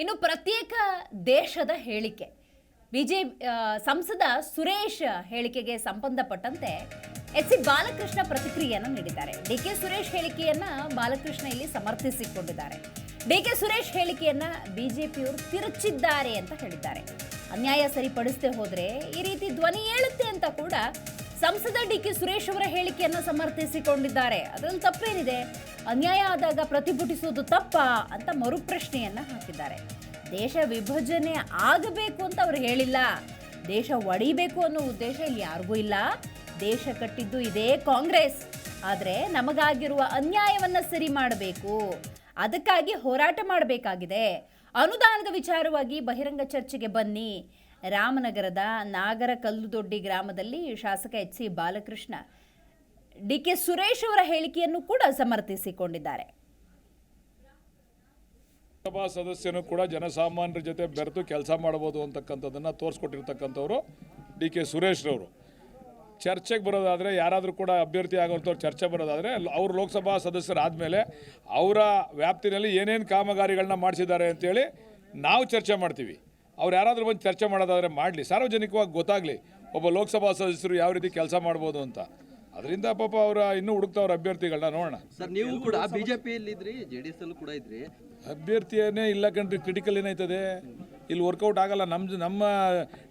ಇನ್ನು ಪ್ರತ್ಯೇಕ ದೇಶದ ಹೇಳಿಕೆ. ಬಿಜೆ ಸಂಸದ ಸುರೇಶ್ ಹೇಳಿಕೆಗೆ ಸಂಬಂಧಪಟ್ಟಂತೆ ಎಸ್ ಸಿ ಬಾಲಕೃಷ್ಣ ಪ್ರತಿಕ್ರಿಯೆಯನ್ನು ನೀಡಿದ್ದಾರೆ. ಡಿ ಕೆ ಸುರೇಶ್ ಹೇಳಿಕೆಯನ್ನ ಬಾಲಕೃಷ್ಣ ಇಲ್ಲಿ ಸಮರ್ಥಿಸಿಕೊಂಡಿದ್ದಾರೆ. ಡಿ ಕೆ ಸುರೇಶ್ ಹೇಳಿಕೆಯನ್ನ ಬಿಜೆಪಿಯವರು ತಿರುಚಿದ್ದಾರೆ ಅಂತ ಹೇಳಿದ್ದಾರೆ. ಅನ್ಯಾಯ ಸರಿಪಡಿಸದೆ ಹೋದ್ರೆ ಈ ರೀತಿ ಧ್ವನಿ ಏಳುತ್ತೆ ಅಂತ ಕೂಡ ಸಂಸದ ಡಿ ಕೆ ಸುರೇಶ್ ಅವರ ಹೇಳಿಕೆಯನ್ನ ಸಮರ್ಥಿಸಿಕೊಂಡಿದ್ದಾರೆ. ಅದರಲ್ಲಿ ತಪ್ಪೇನಿದೆ? ಅನ್ಯಾಯ ಆದಾಗ ಪ್ರತಿಭಟಿಸುವುದು ತಪ್ಪಾ ಅಂತ ಮರುಪ್ರಶ್ನೆಯನ್ನ ಹಾಕಿದ್ದಾರೆ. ದೇಶ ವಿಭಜನೆ ಆಗಬೇಕು ಅಂತ ಅವರು ಹೇಳಿಲ್ಲ. ದೇಶ ಒಡಿಬೇಕು ಅನ್ನೋ ಉದ್ದೇಶ ಇಲ್ಲಿ ಯಾರಿಗೂ ಇಲ್ಲ. ದೇಶ ಕಟ್ಟಿದ್ದು ಇದೇ ಕಾಂಗ್ರೆಸ್. ಆದರೆ ನಮಗಾಗಿರುವ ಅನ್ಯಾಯವನ್ನ ಸರಿ ಮಾಡಬೇಕು. ಅದಕ್ಕಾಗಿ ಹೋರಾಟ ಮಾಡಬೇಕಾಗಿದೆ. ಅನುದಾನದ ವಿಚಾರವಾಗಿ ಬಹಿರಂಗ ಚರ್ಚೆಗೆ ಬನ್ನಿ. ರಾಮನಗರದ ನಾಗರ ಕಲ್ಲುದೊಡ್ಡಿ ಗ್ರಾಮದಲ್ಲಿ ಶಾಸಕ H C Balakrishna D K Suresh ಅವರ ಹೇಳಿಕೆಯನ್ನು ಕೂಡ ಸಮರ್ಥಿಸಿಕೊಂಡಿದ್ದಾರೆ. ಸಭಾ ಸದಸ್ಯನು ಕೂಡ ಜನಸಾಮಾನ್ಯರ ಜೊತೆ ಬೆರೆತು ಕೆಲಸ ಮಾಡ್ಬೋದು ಅಂತಕ್ಕಂಥದ್ದನ್ನು ತೋರಿಸ್ಕೊಟ್ಟಿರ್ತಕ್ಕಂಥವ್ರು ಡಿ ಕೆ ಸುರೇಶ್ರವರು. ಚರ್ಚೆಗೆ ಬರೋದಾದರೆ ಯಾರಾದರೂ ಕೂಡ ಅಭ್ಯರ್ಥಿ ಆಗೋಂಥವ್ರು ಚರ್ಚೆ ಬರೋದಾದರೆ ಅವರು ಲೋಕಸಭಾ ಸದಸ್ಯರಾದಮೇಲೆ ಅವರ ವ್ಯಾಪ್ತಿನಲ್ಲಿ ಏನೇನು ಕಾಮಗಾರಿಗಳನ್ನ ಮಾಡಿಸಿದ್ದಾರೆ ಅಂತೇಳಿ ನಾವು ಚರ್ಚೆ ಮಾಡ್ತೀವಿ. ಅವ್ರು ಯಾರಾದರೂ ಬಂದು ಚರ್ಚೆ ಮಾಡೋದಾದರೆ ಮಾಡಲಿ. ಸಾರ್ವಜನಿಕವಾಗಿ ಗೊತ್ತಾಗಲಿ, ಒಬ್ಬ ಲೋಕಸಭಾ ಸದಸ್ಯರು ಯಾವ ರೀತಿ ಕೆಲಸ ಮಾಡ್ಬೋದು ಅಂತ. ಅದರಿಂದ ಪಾಪ ಅವರ ಇನ್ನೂ ಹುಡುಕ್ತಾವ್ರ ಅಭ್ಯರ್ಥಿಗಳನ್ನ ನೋಡೋಣ. ಸರ್ ನೀವು ಕೂಡ ಬಿಜೆಪಿಯಲ್ಲಿ ಇದ್ರಿ ಜೆ ಡಿ ಎಸ್ ಅಲ್ಲೂ ಕೂಡ ಇದ್ರಿ? ಅಭ್ಯರ್ಥಿಯನ್ನೇ ಇಲ್ಲ ಕಣ್ರಿ ಕ್ರಿಟಿಕಲ್ ಏನಾಯ್ತದೆ? ಇಲ್ಲಿ ವರ್ಕೌಟ್ ಆಗಲ್ಲ. ನಮ್ಮ ನಮ್ಮ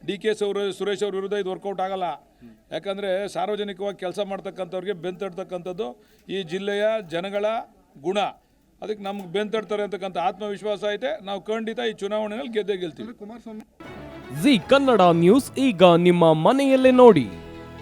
ಡಿ ಕೆ ಸೌರ ಸುರೇಶ್ ಅವ್ರ ವಿರುದ್ಧ ಇದು ವರ್ಕೌಟ್ ಆಗಲ್ಲ. ಯಾಕಂದರೆ ಸಾರ್ವಜನಿಕವಾಗಿ ಕೆಲಸ ಮಾಡ್ತಕ್ಕಂಥವ್ರಿಗೆ ಬೆಂತಡ್ತಕ್ಕಂಥದ್ದು ಈ ಜಿಲ್ಲೆಯ ಜನಗಳ ಗುಣ. ಅದಕ್ಕೆ ನಮ್ಗೆ ಬೆಂತಡ್ತಾರೆ ಅಂತಕ್ಕಂಥ ಆತ್ಮವಿಶ್ವಾಸ ಐತೆ. ನಾವು ಖಂಡಿತ ಈ ಚುನಾವಣೆಯಲ್ಲಿ ಗೆದ್ದೇ ಗೆಲ್ತೀವಿ. ಜಿ ಕನ್ನಡ ನ್ಯೂಸ್ ಈಗ ನಿಮ್ಮ ಮನೆಯಲ್ಲೇ ನೋಡಿ.